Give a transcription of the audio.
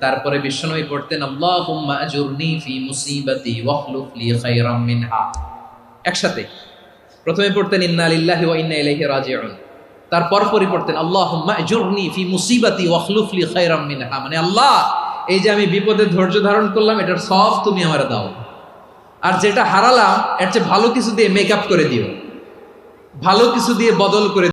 তারপরে বিষ্ণুই পড়তেন ফি একসাথে। প্রথমে পড়তেন, ইন্না তারপর পরই পড়তেন মানে আল্লাহ, এই যে আমি বিপদে ধৈর্য ধারণ করলাম, এটার সব তুমি আমার দাও। আর যেটা হারালাম, এর চেয়ে ভালো কিছু দিয়ে মেকআপ করে দিও। ভালো কিছু দিয়ে বদল করে